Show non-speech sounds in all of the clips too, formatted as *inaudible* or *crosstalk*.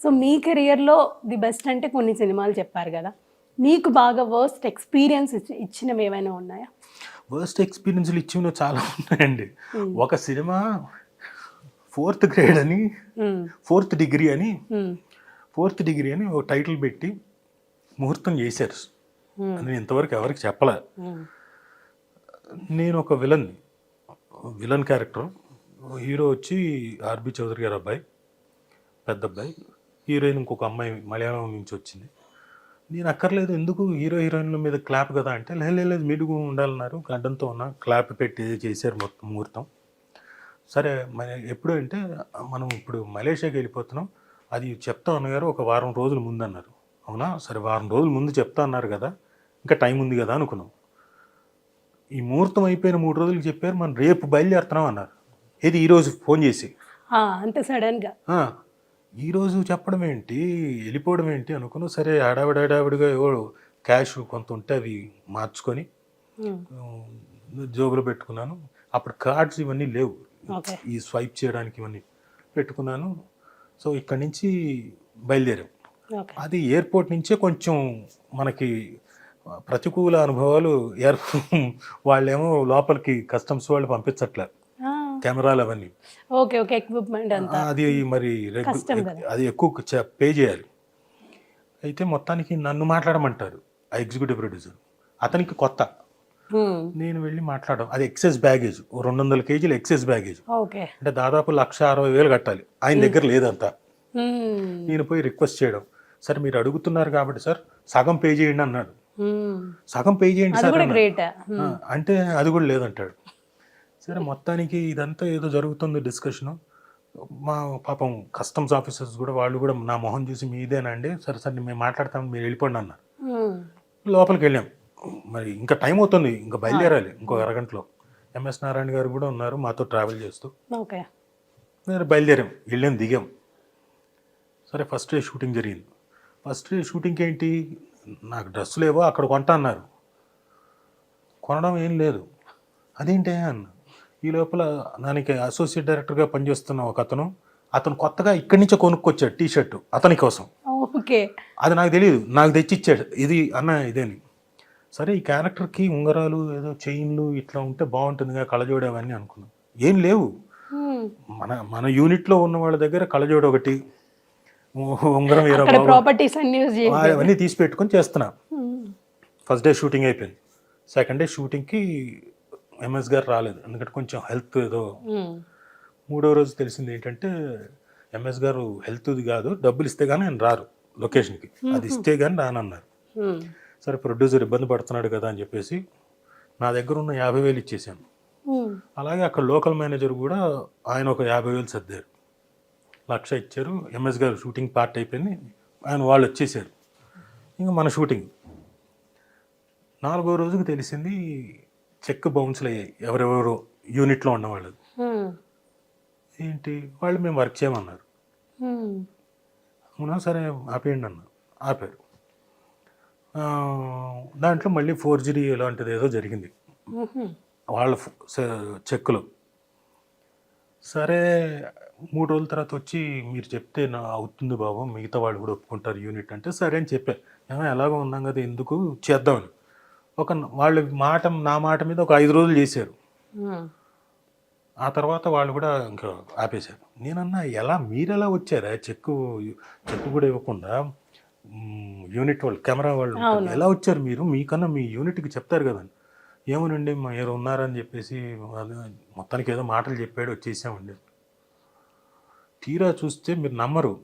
So మీ కెరియర్లో the best అంటే కొన్ని సినిమాలు చెప్పారు కదా మీకు బాగా వర్స్ట్ ఎక్స్పీరియన్స్ ఇచ్చినవి ఏమైనా ఉన్నాయా వర్స్ట్ ఎక్స్పీరియన్స్లు ఇచ్చినవి చాలా ఉన్నాయండి ఒక సినిమా ఫోర్త్ గ్రేడ్ అని మ్మ్. ఫోర్త్ డిగ్రీ అని మ్మ్. ఫోర్త్ డిగ్రీ అని ఒక టైటిల్ పెట్టి ముహూర్తం చేశారు. నేను ఇంతవరకు ఎవరికి చెప్పలే. నేను ఒక విలన్ విలన్ క్యారెక్టర్ హీరో వచ్చి ఆర్బి చౌదరి గారు అబ్బాయి పెద్ద అబ్బాయి హీరోయిన్ ఇంకొక అమ్మాయి మలయాళం నుంచి వచ్చింది. నేను అక్కర్లేదు ఎందుకు హీరో హీరోయిన్ల మీద క్లాప్ కదా అంటే "లే, లే, లేదు మీడుగు ఉండాలన్నారు గడ్డంతో ఉన్న క్లాప్ పెట్టి చేశారు మొత్తం ముహూర్తం. సరే మన ఎప్పుడు అంటే మనం ఇప్పుడు మలేషియాకి వెళ్ళిపోతున్నాం. అది చెప్తా అన్నగారు ఒక వారం రోజుల ముందు అన్నారు. అవునా? సరే వారం రోజుల ముందు చెప్తా అన్నారు కదా ఇంకా టైం ఉంది కదా అనుకున్నాం. ఈ ముహూర్తం అయిపోయిన మూడు రోజులు చెప్పారు మనం రేపు బయలుదేరుతున్నాం అన్నారు. ఇది ఈరోజు ఫోన్ చేసి? అంత సడన్గా. "ఆ, ఈరోజు చెప్పడం ఏంటి? వెళ్ళిపోవడం ఏంటి అనుకున్నాం సరే హడావిడి హడావిడిగా ఏవో క్యాష్ కొంత ఉంటే అవి మార్చుకొని జోబులో పెట్టుకున్నాను. అప్పుడు కార్డ్స్ ఇవన్నీ లేవు. ఈ స్వైప్ చేయడానికి ఇవన్నీ పెట్టుకున్నాను. సో ఇక్కడి నుంచి బయలుదేరాం. అది ఎయిర్పోర్ట్ నుంచే కొంచెం మనకి ప్రతికూల అనుభవాలు ఎయిర్ *laughs* వాళ్ళేమో లోపలికి కస్టమ్స్ వాళ్ళు పంపించట్లే కెమెరాలు అవన్నీ. ఓకే ఓకే ఎక్విప్మెంట్ అంతా. అది మరి. అది ఎక్కువ పే చేయాలి. అయితే మొత్తానికి నన్ను మాట్లాడమంటారు ఆ ఎగ్జిక్యూటివ్ ప్రొడ్యూసర్ అతనికి కొత్త. నేను వెళ్ళి మాట్లాడడం. అది ఎక్సెస్ బ్యాగేజ్ రెండు వందల కేజీలు ఎక్సెస్ బ్యాగేజ్ అంటే దాదాపు లక్ష అరవై వేలు కట్టాలి. ఆయన దగ్గర లేదంతా. నేను పోయి రిక్వెస్ట్ చేయడం. సార్ మీరు అడుగుతున్నారు కాబట్టి సార్ సగం పే చేయండి అన్నాడు. సగం పే చేయండి సార్ అంటే అది కూడా లేదంటాడు. సరే మొత్తానికి ఇదంతా ఏదో జరుగుతుంది డిస్కషన్. మా పాపం కస్టమ్స్ ఆఫీసర్స్ కూడా వాళ్ళు కూడా నా మొహం చూసి మీదేనండి. సరే సరే మేము మాట్లాడతాం మీరు వెళ్ళిపోండి అన్నారు లోపలికి వెళ్ళాం. మరి ఇంకా టైం అవుతుంది ఇంకా బయలుదేరాలి ఇంకో అరగంటలో. ఎంఎస్ నారాయణ గారు కూడా ఉన్నారు మాతో ట్రావెల్ చేస్తూ. ఓకే. బయలుదేరాం వెళ్ళాం దిగాం. సరే ఫస్ట్ డే షూటింగ్ జరిగింది. ఫస్ట్ డే షూటింగ్కి ఏంటి? నాకు డ్రెస్సులు ఏవో అక్కడ కొంటా అన్నారు. కొనడం ఏం లేదు. అదేంటి అన్న? ఈ లోపల దానికి అసోసియేట్ డైరెక్టర్గా పనిచేస్తున్న ఒక అతను అతను కొత్తగా ఇక్కడి నుంచే కొనుక్కొచ్చాడు టీ షర్ట్ అతని కోసం. ఓకే. అది నాకు తెలియదు నాకు తెచ్చిచ్చాడు. ఇది అన్న ఇదేని. సరే ఈ క్యారెక్టర్కి ఉంగరాలు ఏదో చైన్లు ఇట్లా ఉంటే బాగుంటుందిగా కళ్ళజోడు అవన్నీ అనుకున్నాం. ఏం లేవు. మన మన యూనిట్లో ఉన్న వాళ్ళ దగ్గర కళ్ళజోడు ఒకటి ఉంగరం ప్రాపర్టీస్ అవన్నీ తీసి పెట్టుకొని చేస్తున్నా. ఫస్ట్ డే షూటింగ్ అయిపోయింది. సెకండ్ డే షూటింగ్కి ఎంఎస్ గారు రాలేదు. ఎందుకంటే కొంచెం హెల్త్ ఏదో మూడో రోజు తెలిసింది ఏంటంటే ఎంఎస్ గారు హెల్త్ది కాదు డబ్బులు ఇస్తే కానీ ఆయన రారు లొకేషన్కి. అది ఇస్తే కానీ రానన్నారు. సరే ప్రొడ్యూసర్ ఇబ్బంది పడుతున్నాడు కదా అని చెప్పేసి నా దగ్గర ఉన్న యాభై వేలు ఇచ్చేసాను అలాగే అక్కడ లోకల్ మేనేజర్ కూడా ఆయన ఒక యాభై వేలు సర్దారు. లక్ష ఇచ్చారు. ఎంఎస్ గారు షూటింగ్ పార్ట్ అయిపోయింది. ఆయన వాళ్ళు వచ్చేసారు. ఇంకా మన షూటింగ్. నాలుగో రోజుకి తెలిసింది చెక్ బౌన్స్లు అయ్యాయి. ఎవరెవరో యూనిట్లో ఉన్నవాళ్ళు. ఏంటి? వాళ్ళు మేము వర్క్ చేయమన్నారు. అవునా? సరే ఆపేయండి అన్నారు. ఆపారు. దాంట్లో మళ్ళీ ఫోర్జరీ ఇలాంటిది ఏదో జరిగింది. వాళ్ళ చెక్కులు. సరే మూడు రోజుల తర్వాత వచ్చి మీరు చెప్తే నా అవుతుంది బాబు మిగతా వాళ్ళు కూడా ఒప్పుకుంటారు యూనిట్ అంటే సరే అని చెప్పా. ఎలాగో ఉన్నాం కదా ఎందుకు? చేద్దామని. ఒక వాళ్ళ మాట నా మాట మీద ఒక ఐదు రోజులు చేశారు. ఆ. తర్వాత వాళ్ళు కూడా ఇంకా ఆపేశారు. నేనన్నా ఎలా మీరు ఎలా వచ్చారా? చెక్కు చెక్కు కూడా ఇవ్వకుండా యూనిట్ వాళ్ళు కెమెరా వాళ్ళు. ఎలా వచ్చారు మీరు? మీకన్నా మీ యూనిట్కి చెప్తారు కదండి ఏమోనండి మీరు ఉన్నారని చెప్పేసి మొత్తానికి ఏదో మాటలు చెప్పాడు వచ్చేసామండి. తీరా చూస్తే మీరు నమ్మరు.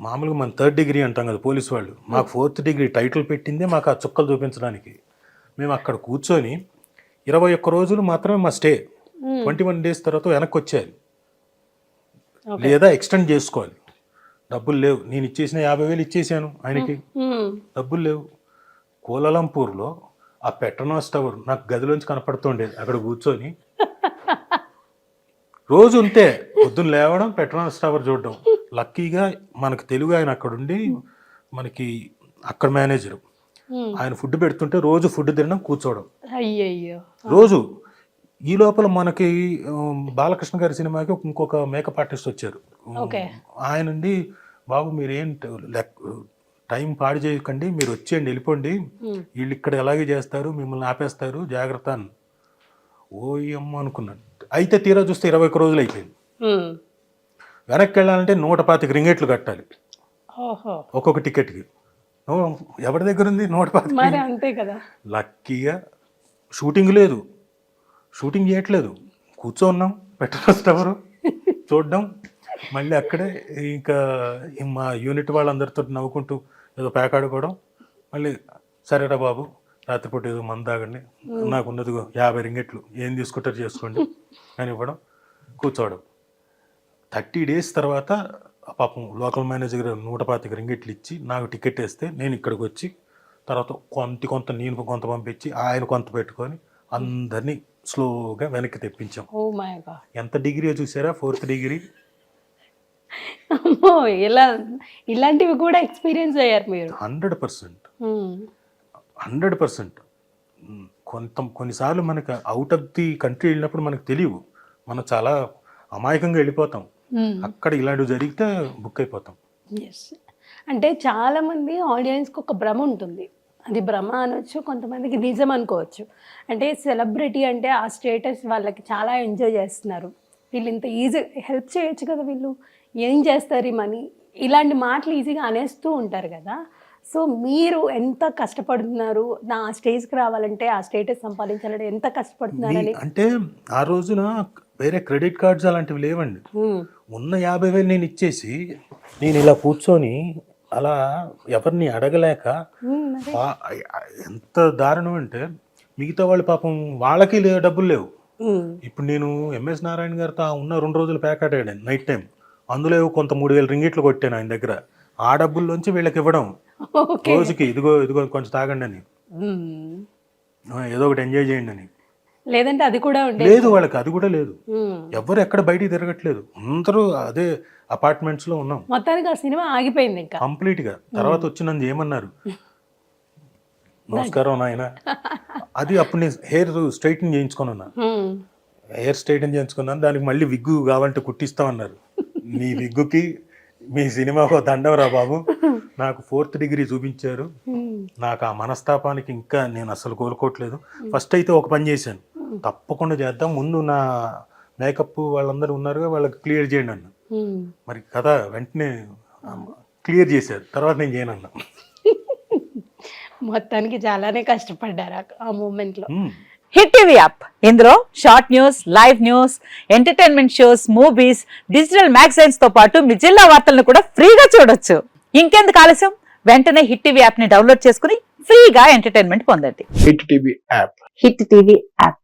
మామూలుగా మన థర్డ్ డిగ్రీ అంటాం కదా పోలీస్ వాళ్ళు. మాకు ఫోర్త్ డిగ్రీ టైటిల్ పెట్టిందే మాకు ఆ చుక్కలు చూపించడానికి. మేము అక్కడ కూర్చొని ఇరవై ఒక్క రోజులు మాత్రమే మా స్టే ట్వంటీ వన్ డేస్ తర్వాత వెనక్కి వచ్చేయాలి. లేదా ఎక్స్టెండ్ చేసుకోవాలి. డబ్బులు లేవు. నేను ఇచ్చేసిన యాభై వేలు ఇచ్చేసాను ఆయనకి. డబ్బులు లేవు. కోలాలంపూర్లో ఆ పెట్రోనాస్ టవర్ నాకు గదిలోంచి కనపడుతుండేది. అక్కడ కూర్చొని. *laughs* రోజు ఉంటే పొద్దున్న లేవడం పెట్రోనాస్ టవర్ చూడడం. లక్కీగా మనకు తెలుగు ఆయన అక్కడ ఉండి మనకి అక్కడ మేనేజర్. ఆయన ఫుడ్ పెడుతుంటే రోజు ఫుడ్ తినడం కూర్చోవడం. అయ్యయ్యో. రోజు ఈ లోపల మనకి బాలకృష్ణ గారి సినిమాకి ఇంకొక మేకప్ ఆర్టిస్ట్ వచ్చారు. ఆయన నుండి బాబు మీరేం టైం పాడు చేయకండి మీరు వచ్చేయండి వెళ్ళిపోండి. వీళ్ళు ఇక్కడ ఎలాగే చేస్తారు మిమ్మల్ని ఆపేస్తారు జాగ్రత్త అని. ఓయమ్మ అనుకున్నాను. అయితే తీరా చూస్తే ఇరవై ఒక్క రోజులు అయిపోయింది. వెనక్కి వెళ్ళాలంటే నూట పాతిక రింగేట్లు కట్టాలి. ఒక్కొక్క టికెట్కి. ఎవరి దగ్గర ఉంది నూట పాతిక అంతే కదా. లక్కీగా షూటింగ్ లేదు. షూటింగ్ చేయట్లేదు. కూర్చోన్నాం పెట్రోల్ స్టవరు చూడడం. మళ్ళీ అక్కడే ఇంకా మా యూనిట్ వాళ్ళందరితో నవ్వుకుంటూ ఏదో పేకాడుకోవడం మళ్ళీ సరేరా బాబు రాత్రిపూట ఏదో మంద తాగండి. నాకు ఉన్నది యాభై రింగెట్లు. ఏం తీసుకుంటారు చేసుకోండి. అని ఇవ్వడం. కూర్చోవడం. థర్టీ డేస్ తర్వాత పాపం లోకల్ మేనేజర్ నూట పాతిక రింగిట్లు ఇచ్చి నాకు టికెట్ వేస్తే నేను ఇక్కడికి వచ్చి తర్వాత కొంత కొంత నేను కొంత పంపించి ఆయన కొంత పెట్టుకొని అందరినీ స్లోగా వెనక్కి తెప్పించాం. గాడ్ ఎంత డిగ్రీ చూసారా? Fourth degree. ఇలా ఇలాంటివి కూడా ఎక్స్పీరియన్స్ అయ్యారు మీరు. Hundred percent. ఉమ్. Hundred percent. కొంత కొన్నిసార్లు మనకు అవుట్ ఆఫ్ ది కంట్రీ వెళ్ళినప్పుడు మనకు తెలియవు. మనం చాలా అమాయకంగా వెళ్ళిపోతాం. అక్కడ ఇలాంటివి జరిగితే బుక్ అయిపోతాం. ఎస్ అంటే చాలా మంది ఆడియన్స్కి ఒక భ్రమ ఉంటుంది. అది భ్రమ అనొచ్చు కొంతమందికి నిజం అనుకోవచ్చు. అంటే సెలబ్రిటీ అంటే ఆ స్టేటస్ వాళ్ళకి చాలా ఎంజాయ్ చేస్తున్నారు. వీళ్ళు ఇంత ఈజీ హెల్ప్ చేయొచ్చు కదా వీళ్ళు. ఏం చేస్తారు ఈ మనీ? ఇలాంటి మాటలు ఈజీగా అనేస్తూ ఉంటారు కదా. సో మీరు ఎంత కష్టపడుతున్నారు? నా స్టేజ్కి రావాలంటే ఆ స్టేటస్ సంపాదించాలంటే ఎంత కష్టపడుతున్నారని అంటే ఆ రోజున వేరే క్రెడిట్ కార్డ్స్ అలాంటివి లేవండి. ఉమ్. ఉన్న యాభై వేలు నేను ఇచ్చేసి నేను ఇలా కూర్చొని అలా ఎవరిని అడగలేక ఎంత దారుణం అంటే మిగతా వాళ్ళు పాపం వాళ్ళకి డబ్బులు లేవు. ఇప్పుడు నేను ఎంఎస్ నారాయణ గారితో ఉన్న రెండు రోజులు ప్యాక్ ఆడాను నైట్ టైం అందులో కొంత మూడు వేల రింగిట్లు కొట్టాను ఆయన దగ్గర. ఆ డబ్బుల్లోంచి వీళ్ళకి ఇవ్వడం. రోజుకి ఇదిగో ఇదిగో కొంచెం తాగండి అని. ఏదో ఒకటి ఎంజాయ్ చేయండి అని. లేదంటే అది కూడా లేదు వాళ్ళకి అది కూడా లేదు. ఎవరు ఎక్కడ బయటికి తిరగట్లేదు. అందరూ అదే అపార్ట్మెంట్స్లో ఉన్నాం. మొత్తానికి ఆ సినిమా ఆగిపోయింది ఇంకా. కంప్లీట్గా. తర్వాత వచ్చి నన్ను ఏమన్నారు? *laughs* నమస్కారం నాయన. *laughs* అది అప్పుడు నేను హెయిర్ స్ట్రైటింగ్ చేయించుకున్నా హ్మ్. హెయిర్ స్ట్రైటింగ్ చేయించుకున్నాను. దానికి మళ్ళీ విగ్గు కావాలంటే కుట్టిస్తామన్నారు. *laughs* నీ విగ్గుకి మీ సినిమాకు దండం రా బాబు. నాకు ఫోర్త్ డిగ్రీ చూపించారు. నాకు ఆ మనస్తాపానికి ఇంకా నేను అసలు కోలుకోవట్లేదు. ఫస్ట్ అయితే ఒక పని చేశాను. తప్పకుండా చేద్దాం. ముందు నా మేకప్ వాళ్ళందరూ ఉన్నారుగా వాళ్ళకి క్లియర్ చేయండి అన్న. హ్మ్. మరి కథ వెంటనే క్లియర్ చేశారు తర్వాత నేను చేయను అన్న. మొత్తానికి చాలానే కష్టపడ్డారు ఆ- ఆ మూమెంట్లో. హ్మ్. Hit TV app. ఇందులో short news live news entertainment shows movies digital మ్యాగజైన్స్తో పాటు మీ జిల్లా వార్తలను కూడా ఫ్రీగా చూడొచ్చు. ఇంకెందుకు ఆలస్యం? వెంటనే హిట్ టీవీ యాప్ని డౌన్లోడ్ చేసుకుని ఫ్రీగా ఎంటర్టైన్మెంట్ పొందండి. Hit TV app. Hit TV app.